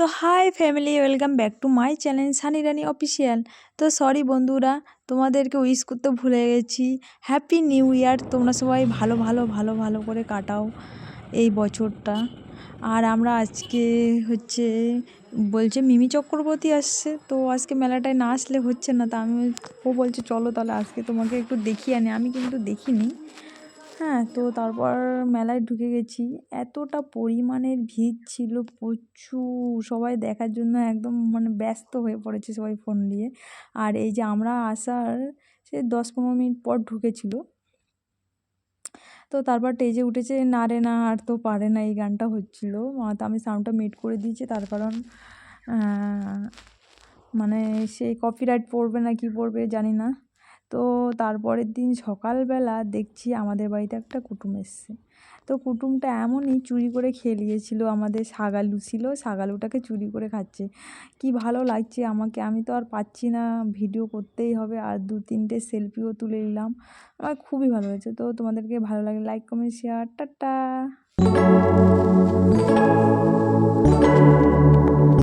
তো hi family, welcome back to my channel Sunny Rani official. তো sorry বন্ধুরা, তোমাদেরকে উইশ করতে ভুলে গেছি। হ্যাপি নিউ ইয়ার, তোমরা সবাই ভালো ভালো ভালো ভালো করে কাটাও এই বছরটা। আর আমরা আজকে হচ্ছে, বলছে মিমি চক্রবর্তী আসছে, তো আজকে মেলাটায় না আসলে হচ্ছে না, তা আমি ও বলছে, চলো তাহলে আজকে তোমাকে একটু দেখিয়ে আনি। আমি কিন্তু দেখিনি। হ্যাঁ তো তারপর মেলায় ঢুকে গেছি। এতটা পরিমাণের ভিড় ছিল, প্রচুর। সবাই দেখার জন্য একদম মানে ব্যস্ত হয়ে পড়েছে সবাই ফোন নিয়ে। আর এই যে আমরা আসার সে দশ পনেরো মিনিট পর ঢুকেছিল। তো তারপর টেজে উঠেছে, না রে না, আর তো পারে না। এই গানটা হচ্ছিল। তো আমি সাউন্ডটা মিট করে দিয়েছি। তার কারণ মানে সেই কপিরাইট পড়বে না, কি পড়বে জানি না। তো তারপরের দিন সকালবেলা দেখছি আমাদের বাড়িতে একটা কুটুম এসছে। তো কুটুমটা এমনই চুরি করে খেয়ে নিয়েছিল আমাদের শাগালু ছিল, শাগালুটাকে চুরি করে খাচ্ছে। কি ভালো লাগছে আমাকে, আমি তো আর পাচ্ছি না, ভিডিও করতেই হবে, আর দু তিনটে সেলফিও তুলে নিলাম। আমার খুবই ভালো হয়েছে তো তোমাদেরকে ভালো লাগে লাইক কমেন্ট শেয়ার টাটা!